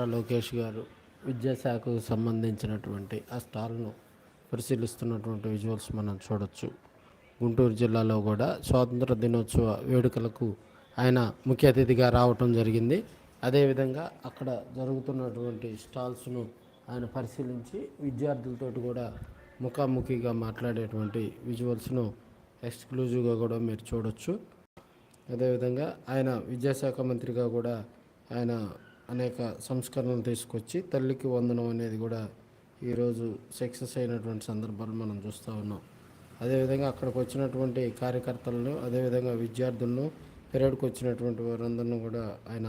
నారా లోకేష్ గారు విద్యాశాఖకు సంబంధించినటువంటి ఆ స్టాల్ను పరిశీలిస్తున్నటువంటి విజువల్స్ మనం చూడొచ్చు. గుంటూరు జిల్లాలో కూడా స్వాతంత్ర దినోత్సవ వేడుకలకు ఆయన ముఖ్య అతిథిగా రావటం జరిగింది. అదేవిధంగా అక్కడ జరుగుతున్నటువంటి స్టాల్స్ను ఆయన పరిశీలించి విద్యార్థులతోటి కూడా ముఖాముఖిగా మాట్లాడేటువంటి విజువల్స్ను ఎక్స్క్లూజివ్గా కూడా మీరు చూడొచ్చు. అదేవిధంగా ఆయన విద్యాశాఖ మంత్రిగా కూడా ఆయన అనేక సంస్కరణలు తీసుకొచ్చి తల్లికి వందనం అనేది కూడా ఈరోజు సక్సెస్ అయినటువంటి సందర్భాలు మనం చూస్తూ ఉన్నాం. అదేవిధంగా అక్కడికి వచ్చినటువంటి కార్యకర్తలను అదేవిధంగా విద్యార్థులను పెరడుకు వచ్చినటువంటి వారందరిని కూడా ఆయన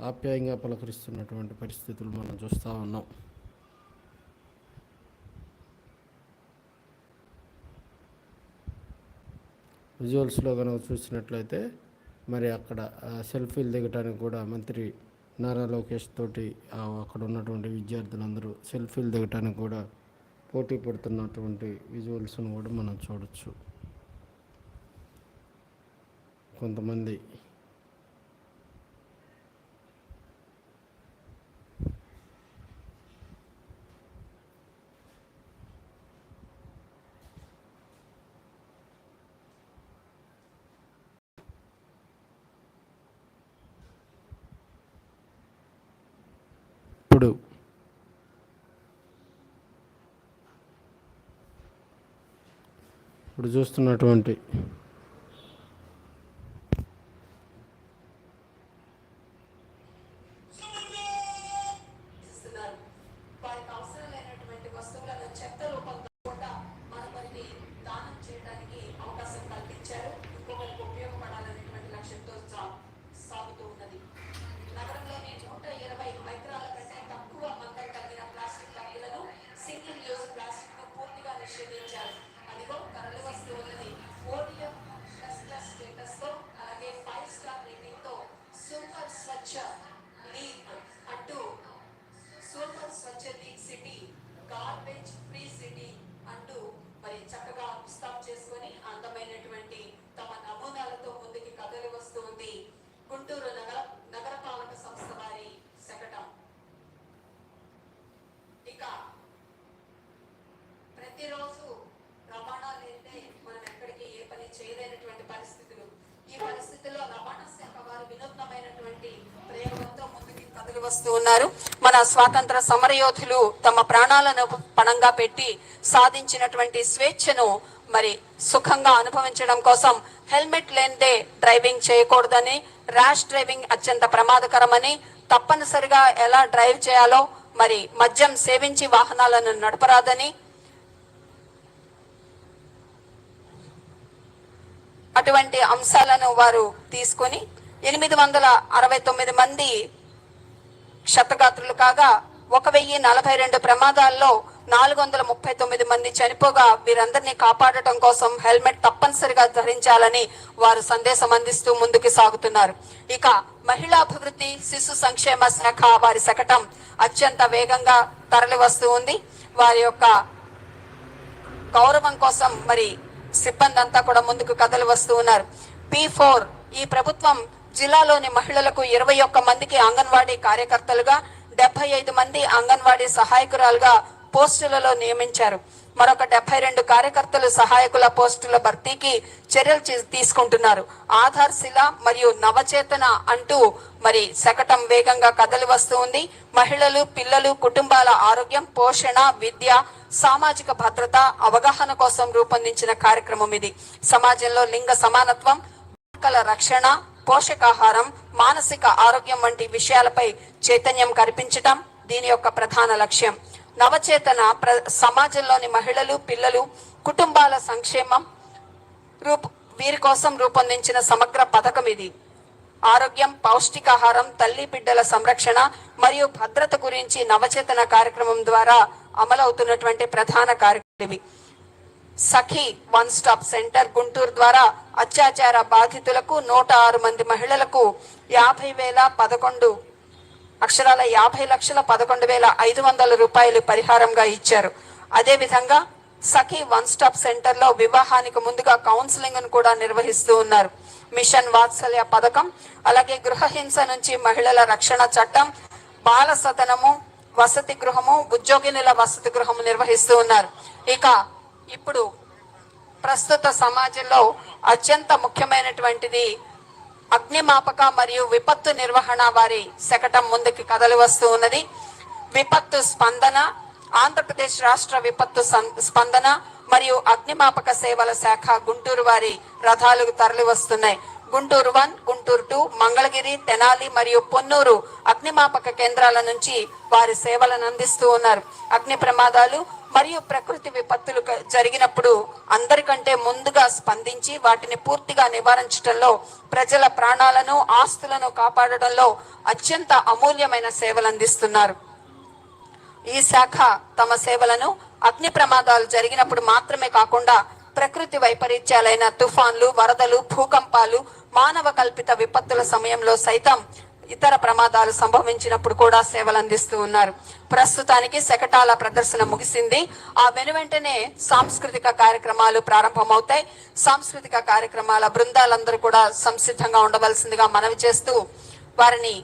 ఆప్యాయంగా పలకరిస్తున్నటువంటి పరిస్థితులు మనం చూస్తూ ఉన్నాం. విజువల్స్లో కనుక చూసినట్లయితే మరి అక్కడ సెల్ఫీలు దిగటానికి కూడా మంత్రి నారా లోకేష్ తోటి అక్కడ ఉన్నటువంటి విద్యార్థులందరూ సెల్ఫీలు దిగటానికి కూడా పోటీ పడుతున్నటువంటి విజువల్స్ను కూడా మనం చూడొచ్చు. కొంతమంది ఉపయోగపడాలనేటువంటి లక్ష్యంతో సా- సాగుతూ ఉన్నది నగరం స్వీకరించాలి వస్తూ ఉన్నారు. మన స్వాతంత్ర సమరయోధులు తమ ప్రాణాలను పణంగా పెట్టి సాధించినటువంటి స్వేచ్ఛను మరి సుఖంగా అనుభవించడం కోసం హెల్మెట్ లేనిదే డ్రైవింగ్ చేయకూడదని ర్యాష్ డ్రైవింగ్ అత్యంత ప్రమాదకరమని తప్పనిసరిగా ఎలా డ్రైవ్ చేయాలో మరి మద్యం సేవించి వాహనాలను నడపరాదని అటువంటి అంశాలను వారు తీసుకొని ఎనిమిది వందల అరవై తొమ్మిది మంది క్షతగాత్రులు కాగా ఒక వెయ్యి నలభై రెండు ప్రమాదాల్లో నాలుగు వందల ముప్పై తొమ్మిది మంది చనిపోగా వీరందరినీ కాపాడటం కోసం హెల్మెట్ తప్పనిసరిగా ధరించాలని వారు సందేశం అందిస్తూ ముందుకు సాగుతున్నారు. ఇక మహిళాభివృద్ధి శిశు సంక్షేమ శాఖ వారి శకటం అత్యంత వేగంగా తరలి వస్తూ ఉంది. వారి యొక్క గౌరవం కోసం మరి సిబ్బంది అంతా కూడా ముందుకు కథలు వస్తూ ఉన్నారు. పి ఫోర్ ఈ ప్రభుత్వం జిల్లాలోని మహిళలకు ఇరవై ఒక్క మందికి అంగన్వాడీ కార్యకర్తలుగా డెబ్బై ఐదు మంది అంగన్వాడీ సహాయకురాలుగా పోస్టులలో నియమించారు. మరొక డెబ్బై రెండు కార్యకర్తలు సహాయకుల పోస్టుల భర్తీకి చర్యలు తీసుకుంటున్నారు. ఆధార్ శిల మరియు నవచేతన అంటూ మరి శకటం వేగంగా కదలి వస్తూ ఉంది. మహిళలు పిల్లలు కుటుంబాల ఆరోగ్యం పోషణ విద్య సామాజిక భద్రత అవగాహన కోసం రూపొందించిన కార్యక్రమం ఇది. సమాజంలో లింగ సమానత్వం రక్షణ పోషకాహారం మానసిక ఆరోగ్యం వంటి విషయాలపై చైతన్యం కల్పించటం దీని యొక్క ప్రధాన లక్ష్యం. నవచేతన ప్ర సమాజంలోని మహిళలు పిల్లలు కుటుంబాల సంక్షేమం రూప వీరి కోసం రూపొందించిన సమగ్ర పథకం ఇది. ఆరోగ్యం పౌష్టికాహారం తల్లి బిడ్డల సంరక్షణ మరియు భద్రత గురించి నవచేతన కార్యక్రమం ద్వారా అమలవుతున్నటువంటి ప్రధాన కార్యక్రమం ఇవి Sakhi one stop centre Guntur ద్వారా అత్యాచార బాధితులకు నూట ఆరు మంది మహిళలకు యాభై వేల పదకొండు అక్షరాల యాభై లక్షల పదకొండు వేల ఐదు వందల రూపాయలు పరిహారంగా ఇచ్చారు. అదేవిధంగా సఖి సఖీ వన్ స్టాప్ సెంటర్లో వివాహానికి ముందుగా కౌన్సిలింగ్ను కూడా నిర్వహిస్తూ ఉన్నారు. మిషన్ వాత్సల్య పథకం అలాగే గృహహింస నుంచి మహిళల రక్షణ చట్టం బాల సదనము వసతి గృహము ఉద్యోగినుల వసతి గృహము నిర్వహిస్తూ ఉన్నారు. ఇక ఇప్పుడు ప్రస్తుత సమాజంలో అత్యంత ముఖ్యమైనటువంటిది అగ్నిమాపక మరియు విపత్తు నిర్వహణ వారి శకటం ముందుకి కదలి వస్తూ ఉన్నది. విపత్తు స్పందన ఆంధ్రప్రదేశ్ రాష్ట్ర విపత్తు స్పందన మరియు అగ్నిమాపక సేవల శాఖ గుంటూరు వారి రథాలు తరలి వస్తున్నాయి గుంటూరు వన్ గుంటూరు టూ మంగళగిరి తెనాలి మరియు పొన్నూరు అగ్నిమాపక కేంద్రాల నుంచి వారి సేవలను అందిస్తూ ఉన్నారు. అగ్ని ప్రమాదాలు మరియు ప్రకృతి విపత్తులు జరిగినప్పుడు అందరికంటే ముందుగా స్పందించి వాటిని పూర్తిగా నివారించడంలో ప్రజల ప్రాణాలను ఆస్తులను కాపాడడంలో అత్యంత అమూల్యమైన సేవలు అందిస్తున్నారు. ఈ శాఖ తమ సేవలను అగ్ని ప్రమాదాలు జరిగినప్పుడు మాత్రమే కాకుండా ప్రకృతి వైపరీత్యాలైన తుఫాన్లు వరదలు భూకంపాలు మానవ కల్పిత విపత్తుల సమయంలో సైతం ఇతర ప్రమాదాలు సంభవించినప్పుడు కూడా సేవలు అందిస్తూ ఉన్నారు. ప్రస్తుతానికి శకటాల ప్రదర్శన ముగిసింది. ఆ వెనువెంటనే సాంస్కృతిక కార్యక్రమాలు ప్రారంభమవుతాయి. సాంస్కృతిక కార్యక్రమాల బృందాలందరూ కూడా సంసిద్ధంగా ఉండవలసిందిగా మనవి చేస్తూ వారిని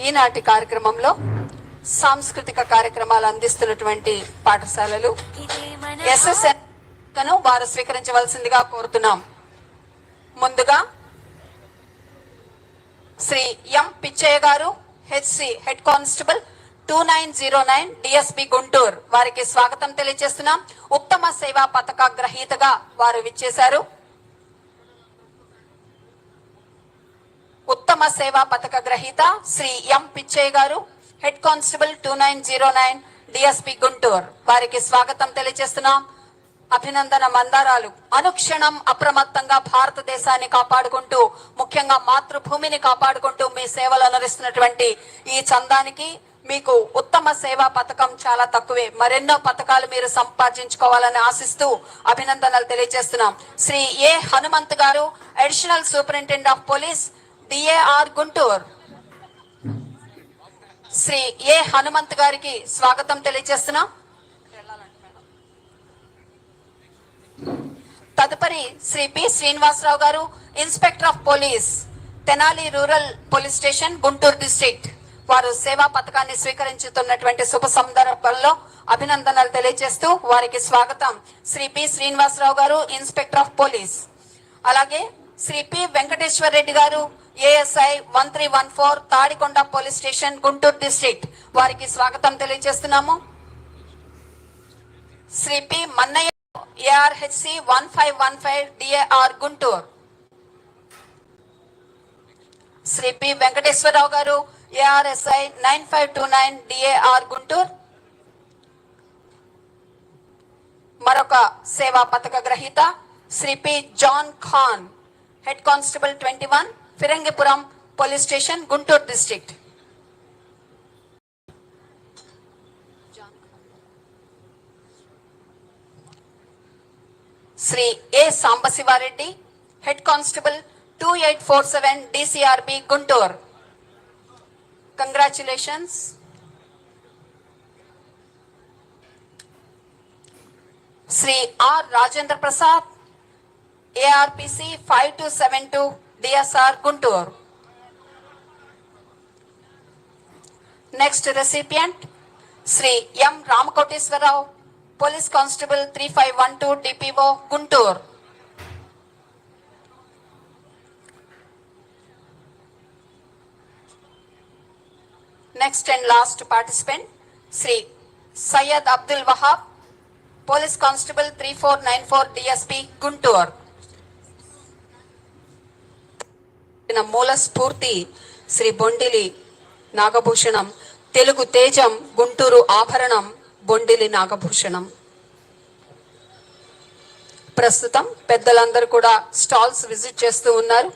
ఈనాటి కార్యక్రమంలో సాంస్కృతిక కార్యక్రమాలు అందిస్తున్నటువంటి పాఠశాలలు ఎస్ఎస్ఎన్ వారు స్వీకరించవలసిందిగా కోరుతున్నాం. ముందుగా Shri M Pichaiah garu HC head constable two nine zero nine DSP Guntur. వారికి స్వాగతం తెలియజేస్తున్నాం. ఉత్తమ సేవా పథక గ్రహీతగా వారు విచ్చేశారు. ఉత్తమ సేవా పథక గ్రహీత Shri M Pichaiah garu head constable two nine zero nine DSP Guntur. వారికి స్వాగతం తెలియజేస్తున్నాం. అభినందన మందారాలు. అనుక్షణం అప్రమత్తంగా భారతదేశాన్ని కాపాడుకుంటూ ముఖ్యంగా మాతృభూమిని కాపాడుకుంటూ మీ సేవలు అనురిస్తున్నటువంటి ఈ చందానికి మీకు ఉత్తమ సేవా పథకం చాలా తక్కువే. మరెన్నో పథకాలు మీరు సంపాదించుకోవాలని ఆశిస్తూ అభినందనలు తెలియజేస్తున్నాం. Shri A Hanumanth garu additional superintendent of police DAR Guntur. Shri A Hanumanth గారికి స్వాగతం తెలియజేస్తున్నాం. తదుపరి Shri P Srinivasa Rao garu inspector of police Tenali rural police station Guntur district. వారు సేవా పథకాన్ని స్వీకరించుతున్నటువంటి శుభ సందర్భంలో అభినందనలు తెలియజేస్తూ వారికి స్వాగతం. శ్రీ పి శ్రీనివాసరావు గారు ఇన్స్పెక్టర్ ఆఫ్ పోలీస్. అలాగే Shri P Venkateswara Reddy garu ASI one three one four Tadikonda police station Guntur district. వారికి స్వాగతం తెలియజేస్తున్నాము. Shri P Mannaiah ARHC one five one five DAR Guntur. Shri P Venkateswara Rao garu ARSI nine five two nine DAR Guntur. మరొక సేవా పథక గ్రహీత Shri P John Khan head constable twenty one Phirangipuram police station Guntur district Shri A Sambasiva Reddy head constable 2847 DCRB Guntur congratulations Shri R Rajendra Prasad ARPC 5272 DSR Guntur next recipient Shri M Ramakoteswara Rao police constable 3512 DPO Guntur next and last participant Shri Syed Abdul Wahab police constable 3494 DSP Guntur ఈయన మూల స్ఫూర్తి శ్రీ బొండిలి నాగభూషణం తెలుగు తేజం గుంటూరు ఆభరణం బొండిలి నాగభూషణం. ప్రస్తుతం పెద్దలందరూ కూడా stalls visit చేస్తూ ఉన్నారు.